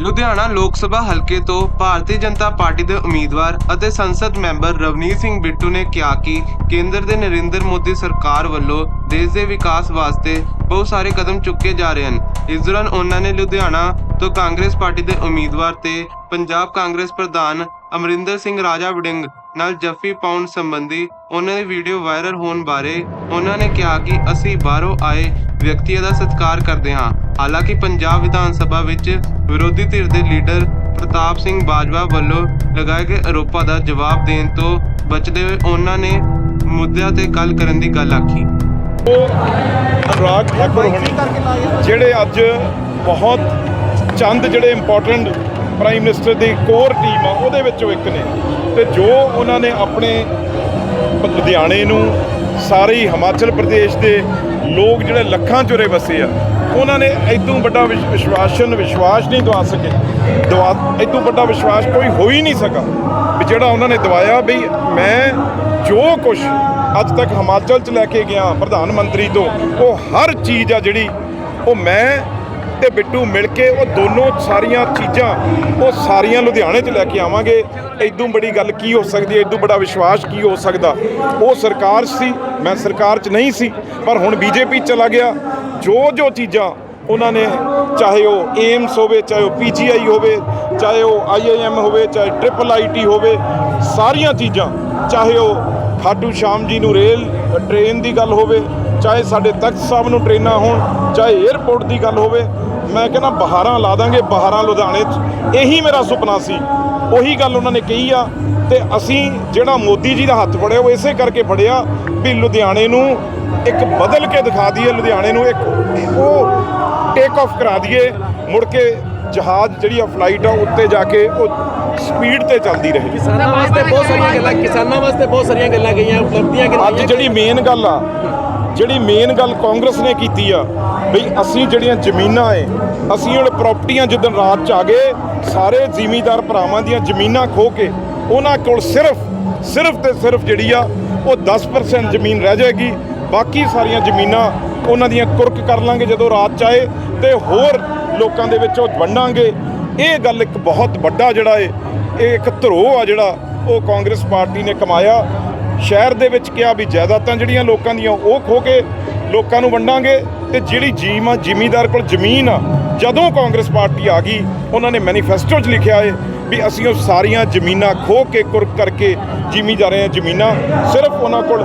ਲੁਧਿਆਣਾ ਲੋਕ ਸਭਾ ਹਲਕੇ ਤੋਂ ਭਾਰਤੀ ਜਨਤਾ ਪਾਰਟੀ ਦੇ ਉਮੀਦਵਾਰ ਅਤੇ ਸੰਸਦ ਮੈਂਬਰ ਰਵਨੀਤ ਸਿੰਘ ਬਿੱਟੂ ਨੇ ਕਿਹਾ ਕਿ ਕੇਂਦਰ ਦੇ ਨਰਿੰਦਰ ਮੋਦੀ ਸਰਕਾਰ ਵੱਲੋਂ ਦੇਸ਼ ਦੇ ਵਿਕਾਸ ਵਾਸਤੇ ਬਹੁਤ ਸਾਰੇ ਕਦਮ ਚੁੱਕੇ ਜਾ ਰਹੇ ਹਨ। ਇਸ ਦੌਰਾਨ ਉਹਨਾਂ ਨੇ ਲੁਧਿਆਣਾ ਤੋਂ ਕਾਂਗਰਸ ਪਾਰਟੀ ਦੇ ਉਮੀਦਵਾਰ ਤੇ ਪੰਜਾਬ ਕਾਂਗਰਸ ਪ੍ਰਧਾਨ ਅਮਰਿੰਦਰ ਸਿੰਘ ਰਾਜਾ ਵੜਿੰਗ ਨਾਲ ਜੱਫੀ ਪਾਉਣ ਸੰਬੰਧੀ ਉਹਨਾਂ ਦੀ ਵੀਡੀਓ ਵਾਇਰਲ ਹੋਣ ਬਾਰੇ ਉਹਨਾਂ ਨੇ ਕਿਹਾ ਕਿ ਅਸੀਂ ਬਾਹਰੋਂ ਆਏ ਵਿਅਕਤੀਆਂ ਦਾ ਸਤਿਕਾਰ ਕਰਦੇ ਹਾਂ। ਹਾਲਾਂਕਿ ਪੰਜਾਬ ਵਿਧਾਨ ਸਭਾ ਵਿੱਚ ਵਿਰੋਧੀ ਧਿਰ ਦੇ ਲੀਡਰ ਪ੍ਰਤਾਪ ਸਿੰਘ ਬਾਜਵਾ ਵੱਲੋਂ ਲਗਾਏ ਗਏ ਆਰੋਪਾਂ ਦਾ ਜਵਾਬ ਦੇਣ ਤੋਂ ਬਚਦੇ ਹੋਏ ਉਹਨਾਂ ਨੇ ਮੁੱਦਿਆਂ ਤੇ ਗੱਲ ਕਰਨ ਦੀ ਗੱਲ ਆਖੀ। ਅਨੁਰਾਗ ਠਾਕੁਰ ਹੋਣੀ ਜਿਹੜੇ ਅੱਜ ਬਹੁਤ ਚੰਦ ਜਿਹੜੇ ਇੰਪੋਰਟੈਂਟ ਪ੍ਰਾਈਮ ਮਿਨਿਸਟਰ ਦੀ ਕੋਰ ਟੀਮ ਆ ਉਹਦੇ ਵਿੱਚੋਂ ਇੱਕ ਨੇ। ਤੇ ਜੋ ਉਹਨਾਂ ਨੇ ਆਪਣੇ ਲੁਧਿਆਣੇ ਨੂੰ ਸਾਰੇ ਹੀ ਹਿਮਾਚਲ ਪ੍ਰਦੇਸ਼ ਦੇ ਲੋਕ ਜਿਹੜੇ ਲੱਖਾਂ ਚੁਰੇ ਵਸੇ ਆ, ਉਹਨਾਂ ਨੇ ਇਦੋਂ ਵੱਡਾ ਵਿਸ਼- ਵਿਸ਼ਵਾਸਨ, ਵਿਸ਼ਵਾਸ ਨਹੀਂ ਦਵਾ ਸਕੇ। ਦਵਾ ਇਦੋਂ ਵੱਡਾ ਵਿਸ਼ਵਾਸ ਕੋਈ ਹੋ ਹੀ ਨਹੀਂ ਸਕਾ ਵੀ ਜਿਹੜਾ ਉਹਨਾਂ ਨੇ ਦਵਾਇਆ ਵੀ ਮੈਂ ਜੋ ਕੁਝ ਅੱਜ ਤੱਕ ਹਿਮਾਚਲ ਚ ਲੈ ਕੇ ਗਿਆ ਪ੍ਰਧਾਨ ਮੰਤਰੀ ਤੋਂ, ਉਹ ਹਰ ਚੀਜ਼ ਆ ਜਿਹੜੀ, ਉਹ ਮੈਂ ਤੇ ਬਿੱਟੂ ਮਿਲ ਕੇ ਉਹ ਦੋਨੋਂ ਸਾਰੀਆਂ ਚੀਜ਼ਾਂ, ਉਹ ਸਾਰੀਆਂ ਲੁਧਿਆਣੇ 'ਚ ਲੈ ਕੇ ਆਵਾਂਗੇ। ਇਦੋਂ ਬੜੀ ਗੱਲ ਕੀ ਹੋ ਸਕਦੀ ਹੈ? ਇਦੋਂ ਬੜਾ ਵਿਸ਼ਵਾਸ ਕੀ ਹੋ ਸਕਦਾ? ਉਹ ਸਰਕਾਰ ਸੀ, ਮੈਂ ਸਰਕਾਰ 'ਚ ਨਹੀਂ ਸੀ, ਪਰ ਹੁਣ ਬੀਜੇਪੀ ਚਲਾ ਗਿਆ। ਜੋ ਜੋ ਚੀਜ਼ਾਂ ਉਹਨਾਂ ਨੇ, ਚਾਹੇ ਉਹ ਏਮਸ ਹੋਵੇ, ਚਾਹੇ ਉਹ ਪੀਜੀਆਈ ਹੋਵੇ, ਚਾਹੇ ਉਹ ਆਈਆਈਐਮ ਹੋਵੇ, ਚਾਹੇ ਟ੍ਰਿਪਲ ਆਈਟੀ ਹੋਵੇ, ਸਾਰੀਆਂ ਚੀਜ਼ਾਂ, ਚਾਹੇ ਉਹ ਖਾਡੂ ਸ਼ਾਮ ਜੀ ਨੂੰ ਰੇਲ, ਟ੍ਰੇਨ ਦੀ ਗੱਲ ਹੋਵੇ ਚਾਹੇ ਸਾਡੇ ਤਖਤ ਸਾਹਿਬ ਨੂੰ ਟ੍ਰੇਨਾਂ ਹੋਣ ਚਾਹੇ 에ਅਰਪੋਰਟ ਦੀ ਗੱਲ ਹੋਵੇ ਮੈਂ ਕਹਿੰਦਾ ਬਹਾਰਾਂ ਲਾ ਦਾਂਗੇ ਬਹਾਰਾਂ ਲੁਧਿਆਣੇ 'ਚ। ਇਹੀ ਮੇਰਾ ਸੁਪਨਾ ਸੀ। ਉਹੀ ਗੱਲ ਉਹਨਾਂ ਨੇ ਕਹੀ ਆ ਤੇ ਅਸੀਂ ਜਿਹੜਾ ਮੋਦੀ ਜੀ ਦਾ ਹੱਥ ਫੜਿਆ ਉਹ ਇਸੇ ਕਰਕੇ ਫੜਿਆ ਵੀ ਲੁਧਿਆਣੇ ਨੂੰ ਇੱਕ ਬਦਲ ਕੇ ਦਿਖਾ ਦਈਏ ਲੁਧਿਆਣੇ ਨੂੰ ਇੱਕ ਉਹ ਟੇਕ ਆਫ ਕਰਾ ਦਈਏ। ਮੁੜ ਕੇ ਜਹਾਜ਼ ਜਿਹੜੀ ਆ ਫਲਾਈਟ ਆ ਉੱਤੇ ਜਾ ਕੇ ਉਹ ਸਪੀਡ ਤੇ ਚੱਲਦੀ ਰਹੇ। ਕਿਸਾਨਾਂ ਵਾਸਤੇ ਬਹੁਤ ਸਾਰੀਆਂ ਗੱਲਾਂ ਕਿਸਾਨਾਂ ਵਾਸਤੇ ਬਹੁਤ ਸਾਰੀਆਂ ਗੱਲਾਂ ਗਈਆਂ ਉਪਲਬਧੀਆਂ ਅੱਜ ਜਿਹੜੀ ਮੇਨ ਗੱਲ ਆ ਜਿਹੜੀ ਮੇਨ ਗੱਲ ਕਾਂਗਰਸ ਨੇ ਕੀਤੀ ਆ, ਬਈ ਅਸੀਂ ਜਿਹੜੀਆਂ ਜ਼ਮੀਨਾਂ ਏ ਅਸੀਂ ਉਹ ਪ੍ਰਾਪਰਟੀਆਂ ਜਿੱਦਣ ਰਾਤ ਚ ਆ ਗਏ, ਸਾਰੇ ਜ਼ਿਮੀਦਾਰ ਭਰਾਵਾਂ ਦੀਆਂ ਜ਼ਮੀਨਾਂ ਖੋ ਕੇ, ਉਹਨਾਂ ਕੋਲ ਸਿਰਫ ਸਿਰਫ ਤੇ ਸਿਰਫ ਜਿਹੜੀ ਆ, ਉਹ 10% ਜ਼ਮੀਨ ਰਹਿ ਜਾਏਗੀ, ਬਾਕੀ ਸਾਰੀਆਂ ਜ਼ਮੀਨਾਂ ਉਹਨਾਂ ਦੀਆਂ ਕੁਰਕ ਕਰ ਲਾਂਗੇ ਜਦੋਂ ਰਾਤ ਚ ਆਏ, ਤੇ ਹੋਰ ਲੋਕਾਂ ਦੇ ਵਿੱਚ ਉਹ ਵੰਡਾਂਗੇ। ਇਹ ਗੱਲ ਇੱਕ ਬਹੁਤ ਵੱਡਾ ਜਿਹੜਾ ਏ ਇਹ ਇੱਕ ਧਰੋ ਆ ਜਿਹੜਾ ਉਹ ਕਾਂਗਰਸ ਪਾਰਟੀ ਨੇ ਕਮਾਇਆ ਸ਼ਹਿਰ ਦੇ ਵਿੱਚ ਕਿਹਾ ਵੀ ਜਾਇਦਾਦਾਂ ਜਿਹੜੀਆਂ ਲੋਕਾਂ ਦੀਆਂ, ਉਹ ਖੋ ਕੇ ਲੋਕਾਂ ਨੂੰ ਵੰਡਾਂਗੇ ਤੇ ਜਿਹੜੀ ਜੀਮ ਆ, ਜ਼ਿਮੀਂਦਾਰ ਕੋਲ ਜ਼ਮੀਨ ਆ, ਜਦੋਂ ਕਾਂਗਰਸ ਪਾਰਟੀ ਆ ਗਈ, ਉਹਨਾਂ ਨੇ ਮੈਨੀਫੈਸਟੋ 'ਚ ਲਿਖਿਆ ਏ ਵੀ ਅਸੀਂ ਉਹ ਸਾਰੀਆਂ ਜ਼ਮੀਨਾਂ ਖੋ ਕੇ ਕੁਰਕ ਕਰਕੇ ਜ਼ਿਮੀਂਦਾਰਾਂ ਦੀਆਂ ਜ਼ਮੀਨਾਂ, ਸਿਰਫ ਉਹਨਾਂ ਕੋਲ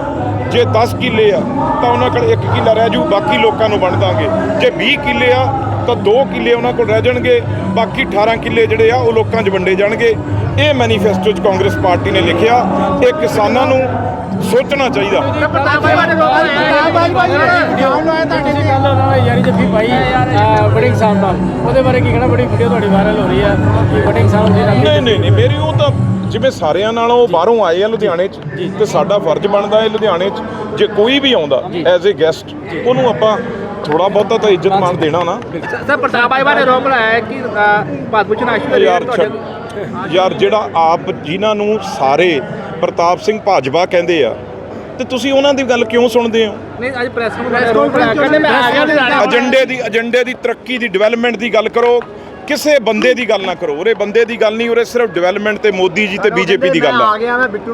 ਜੇ 10 ਕਿੱਲੇ ਆ, ਤਾਂ ਉਹਨਾਂ ਕੋਲ 1 ਕਿੱਲਾ ਰਹਿ ਜੂ, ਬਾਕੀ ਲੋਕਾਂ ਨੂੰ ਵੰਡ ਦਾਂਗੇ। ਜੇ 20 ਕਿੱਲੇ ਆ ਤਾਂ 2 ਕਿੱਲੇ ਉਹਨਾਂ ਕੋਲ ਰਹਿ ਜਾਣਗੇ ਬਾਕੀ 18 ਕਿੱਲੇ ਜਿਹੜੇ ਆ ਉਹ ਲੋਕਾਂ 'ਚ ਵੰਡੇ ਜਾਣਗੇ। ਇਹ ਮੈਨੀਫੈਸਟੋ 'ਚ ਕਾਂਗਰਸ ਪਾਰਟੀ ਨੇ ਲਿਖਿਆ ਇਹ ਕਿਸਾਨਾਂ ਨੂੰ ਸੋਚਣਾ ਚਾਹੀਦਾ। ਤੁਸੀਂ ਕੱਲ ਉਹਨਾਂ ਨੇ ਯਾਰੀ ਜੱਫੀ ਪਾਈ ਅਹ, ਵੜਿੰਗ ਸਾਹਿਬ ਨਾਲ ਉਹਦੇ ਬਾਰੇ ਕੀ ਕਹਿਣਾ ਬੜੀ ਵੀਡੀਓ ਤੁਹਾਡੀ ਵਾਇਰਲ ਹੋ ਰਹੀ ਹੈ ਕਿ ਵੜਿੰਗ ਸਾਹਿਬ ਦੀ ਨਾਲ ਨਹੀਂ ਨਹੀਂ ਨਹੀਂ ਮੇਰੀ ਉਹ ਤਾਂ ਜਿਵੇਂ ਸਾਰਿਆਂ ਨਾਲੋਂ ਉਹ ਬਾਹਰੋਂ ਆਏ ਆ ਲੁਧਿਆਣੇ 'ਚ ਤੇ ਸਾਡਾ ਫਰਜ਼ ਬਣਦਾ ਹੈ ਲੁਧਿਆਣੇ 'ਚ ਜੇ ਕੋਈ ਵੀ ਆਉਂਦਾ ਐਜ਼ ਅ ਗੈਸਟ ਉਹਨੂੰ ਆਪਾਂ ਥੋੜਾ ਬਹੁਤਾ ਤਾਂ ਇੱਜ਼ਤ ਮਾਣ ਦੇਣਾ ਨਾ। ਸਰ ਪ੍ਰਤਾਪ ਬਾਜਵਾ ਨੇ ਆਰੋਪ ਲਾਇਆ ਹੈ ਕਿ ਭਾਰਤ ਭੂਸ਼ਣ ਆਸ਼ੂ ਯਾਰ ਯਾਰ ਜਿਹੜਾ ਆਪ ਜਿਨ੍ਹਾਂ ਨੂੰ ਸਾਰੇ ਪ੍ਰਤਾਪ ਸਿੰਘ ਭਾਜਪਾ ਕਹਿੰਦੇ ਆ ਤੇ ਤੁਸੀਂ ਉਹਨਾਂ ਦੀ ਗੱਲ ਕਿਉਂ ਸੁਣਦੇ ਹੋ? ਨਹੀਂ ਅੱਜ ਪ੍ਰੈਸ ਕਹਿੰਦੇ ਮੈਂ ਆ ਗਿਆ ਲੁਧਿਆਣਾ ਏਜੰਡੇ ਦੀ ਏਜੰਡੇ ਦੀ ਤਰੱਕੀ ਦੀ ਡਿਵੈਲਪਮੈਂਟ ਦੀ ਗੱਲ ਕਰੋ ਕਿਸੇ ਬੰਦੇ ਦੀ ਗੱਲ ਨਾ ਕਰੋ। ਉਰੇ ਬੰਦੇ ਦੀ ਗੱਲ ਨਹੀਂ ਉਰੇ ਸਿਰਫ ਡਿਵੈਲਪਮੈਂਟ ਤੇ ਮੋਦੀ ਜੀ ਤੇ ਬੀਜੇਪੀ ਦੀ ਗੱਲ ਆ ਗਿਆ ਮੈਂ ਬਿੱਟੂ